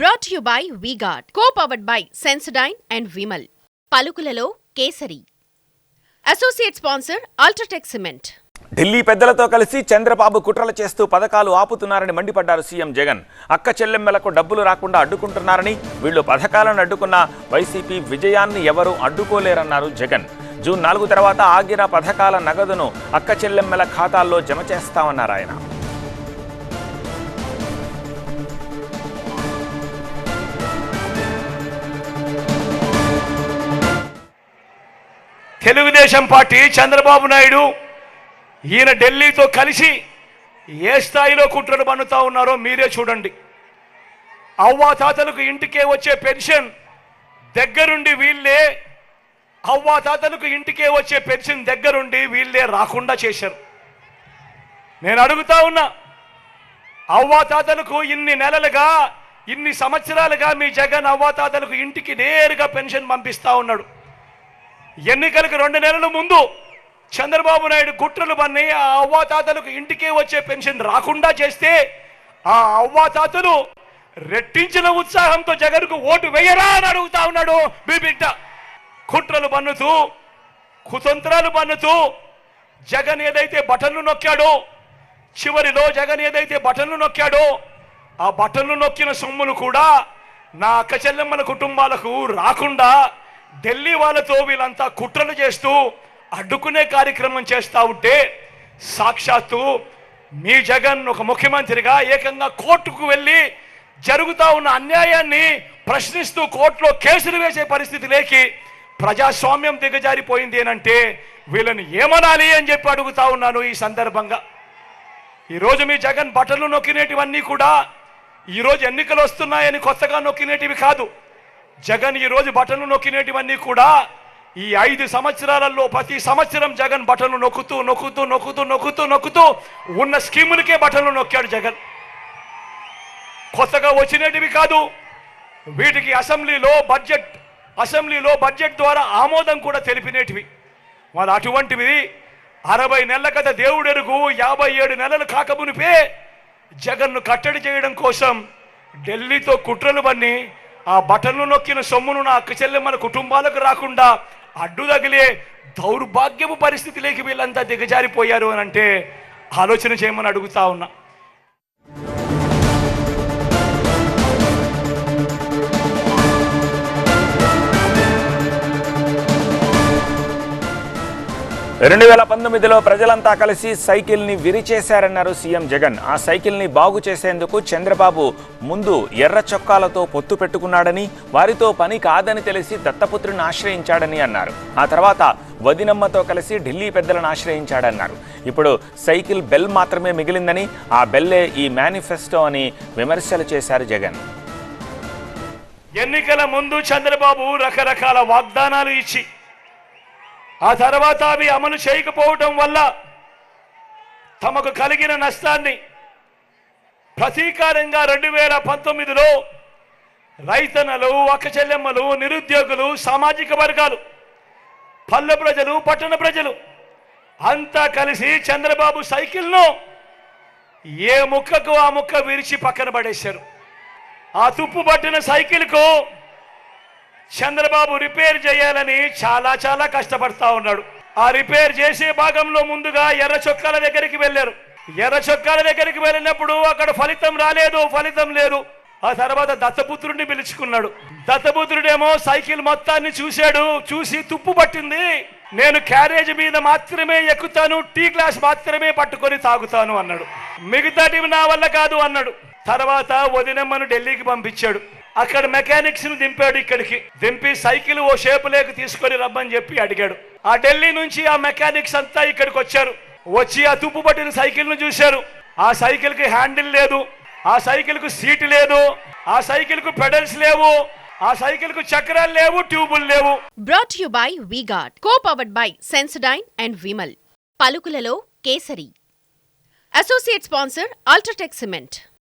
Brought you by V-Guard co powered by Sensodyne and Vimal పలుకులలో kesari. Associate sponsor UltraTech cement Delhi పెద్దలతో కలిసి చంద్రబాబు కుట్రలు చేస్తూ పథకాలు ఆపుతున్నారని మండిపడ్డారు సీఎం జగన్. అక్క చెల్లెమ్మలకు డబ్బులు రాకుండా అడ్డుకుంటున్నారని వీళ్ళు పథకాలను అడ్డుకున్న వైసీపీ విజయాన్ని ఎవరూ అడ్డుకోలేరన్నారు జగన్. జూన్ నాలుగు తర్వాత ఆగిన పథకాల నగదును అక్క చెల్లెమ్మల ఖాతాల్లో జమ చేస్తామన్నారు ఆయన. తెలుగుదేశం పార్టీ చంద్రబాబు నాయుడు ఈయన ఢిల్లీతో కలిసి ఏ స్థాయిలో కుట్రలు పన్నుతా ఉన్నారో మీరే చూడండి. అవ్వాతాతలకు ఇంటికే వచ్చే పెన్షన్ దగ్గరుండి వీళ్ళే అవ్వాతాతలకు ఇంటికే వచ్చే పెన్షన్ దగ్గరుండి వీళ్ళే రాకుండా చేశారు. నేను అడుగుతా ఉన్నా అవ్వాతాతలకు ఇన్ని నెలలుగా ఇన్ని సంవత్సరాలుగా మీ జగన్ అవ్వాతాతలకు ఇంటికి నేరుగా పెన్షన్ పంపిస్తా ఉన్నాడు. ఎన్నికలకు రెండు నెలల ముందు చంద్రబాబు నాయుడు కుట్రలు పన్ని ఆ అవ్వాతాతలకు ఇంటికే వచ్చే పెన్షన్ రాకుండా చేస్తే ఆ అవ్వాతాతలు రెట్టించిన ఉత్సాహంతో జగన్కు ఓటు వేయరా అని అడుగుతా ఉన్నాడు మీ బిడ్డ. కుట్రలు పన్నుతూ కుతంత్రాలు పన్నుతూ జగన్ ఏదైతే బటన్లు నొక్కాడో చివరిలో జగన్ ఏదైతే బటన్లు నొక్కాడో ఆ బటన్లు నొక్కిన సొమ్ములు కూడా నా అక్క చెల్లెమ్మల కుటుంబాలకు రాకుండా ఢిల్లీ వాళ్ళతో వీళ్ళంతా కుట్రలు చేస్తూ అడ్డుకునే కార్యక్రమం చేస్తూ ఉంటే సాక్షాత్తు మీ జగన్ ఒక ముఖ్యమంత్రిగా ఏకంగా కోర్టుకు వెళ్ళి జరుగుతూ ఉన్న అన్యాయాన్ని ప్రశ్నిస్తూ కోర్టులో కేసులు వేసే పరిస్థితి లేకి ప్రజాస్వామ్యం దిగజారిపోయింది అంటే వీళ్ళని ఏమనాలి అని చెప్పి అడుగుతా ఉన్నాను ఈ సందర్భంగా. ఈరోజు మీ జగన్ బట్టలు నొక్కినేటివన్నీ కూడా ఈరోజు ఎన్నికలు వస్తున్నాయని కొత్తగా నొక్కినేటివి కాదు. జగన్ ఈరోజు బటన్లు నొక్కినేటివన్నీ కూడా ఈ ఐదు సంవత్సరాలలో ప్రతి సంవత్సరం జగన్ బటన్లు నొక్కుతూ నొక్కుతూ నొక్కుతూ నొక్కుతూ నొక్కుతూ ఉన్న స్కీములకే బటన్లు నొక్కాడు జగన్. కొత్తగా వచ్చినటివి కాదు వీటికి అసెంబ్లీలో బడ్జెట్ అసెంబ్లీలో బడ్జెట్ ద్వారా ఆమోదం కూడా తెలిపినేటివి. వాళ్ళు అటువంటివి అరవై నెలల కథ దేవుడెరుగు యాభై ఏడు నెలలు కాకమునిపే జగన్ను కట్టడి చేయడం కోసం ఢిల్లీతో కుట్రలు పన్ని ఆ బటన్లు నొక్కిన సొమ్మును నా అక్క మన కుటుంబాలకు రాకుండా అడ్డు తగిలే దౌర్భాగ్యపు పరిస్థితిలోకి వీళ్ళంతా దిగజారిపోయారు అని అంటే ఆలోచన చేయమని అడుగుతా ఉన్నా. రెండు వేల పంతొమ్మిదిలో ప్రజలంతా కలిసి సైకిల్ని విరిచేశారన్నారు సీఎం జగన్. ఆ సైకిల్ని బాగు చేసేందుకు చంద్రబాబు ముందు ఎర్ర చొక్కాలతో పొత్తు పెట్టుకున్నాడని వారితో పని కాదని తెలిసి దత్తపుత్రుని ఆశ్రయించాడని అన్నారు. ఆ తర్వాత వదినమ్మతో కలిసి ఢిల్లీ పెద్దలను ఆశ్రయించాడన్నారు. ఇప్పుడు సైకిల్ బెల్ మాత్రమే మిగిలిందని ఆ బెల్లే ఈ మేనిఫెస్టో అని విమర్శలు చేశారు జగన్. ఎన్నికల ముందు చంద్రబాబు రకరకాల వాగ్దానాలు ఇచ్చి ఆ తర్వాత అవి అమలు చేయకపోవటం వల్ల తమకు కలిగిన నష్టాన్ని ప్రతీకారంగా రెండు వేల పంతొమ్మిదిలో రైతన్నలు అక్కచెల్లెమ్మలు నిరుద్యోగులు సామాజిక వర్గాలు పల్లె ప్రజలు పట్టణ ప్రజలు అంతా కలిసి చంద్రబాబు సైకిల్ను ఏ ముక్కకు ఆ ముక్క విరిచి పక్కన పడేశారు. ఆ తుప్పు పట్టిన సైకిల్కు చంద్రబాబు రిపేర్ చేయాలని చాలా చాలా కష్టపడతా ఉన్నాడు. ఆ రిపేర్ చేసే భాగంలో ముందుగా ఎర్ర చొక్కాల దగ్గరికి వెళ్ళారు. ఎర్ర చొక్కాల దగ్గరికి వెళ్ళినప్పుడు అక్కడ ఫలితం రాలేదు ఫలితం లేదు. ఆ తర్వాత దత్తపుత్రుడిని పిలుచుకున్నాడు. దత్తపుత్రుడేమో సైకిల్ మొత్తాన్ని చూశాడు చూసి తుప్పు పట్టింది. నేను క్యారేజ్ మీద మాత్రమే ఎక్కుతాను టీ గ్లాస్ మాత్రమే పట్టుకొని తాగుతాను అన్నాడు. మిగతాటివి నా వల్ల కాదు అన్నాడు. తర్వాత వదినమ్మను ఢిల్లీకి పంపించాడు. అక్కడ మెకానిక్స్ను దింపాడు ఇక్కడికి. దింపి సైకిల్ ఓ షేపు లేక తీసుకొని రమ్మని చెప్పి అడిగాడు. ఆ ఢిల్లీ నుంచి ఆ మెకానిక్స్ అంతా ఇక్కడికి వచ్చారు. వచ్చి ఆ తుప్పు పట్టిన సైకిల్ను చూశారు. ఆ సైకిల్కి హ్యాండిల్ లేదు. ఆ సైకిల్కు సీట్ లేదు. ఆ సైకిల్కు పెడల్స్ లేవు. ఆ సైకిల్కు చక్రాలు లేవు ట్యూబులు లేవు. Brought you by V-Guard co powered by Sensodyne and Vimal పలుకులలో kesari. Associate sponsor UltraTech cement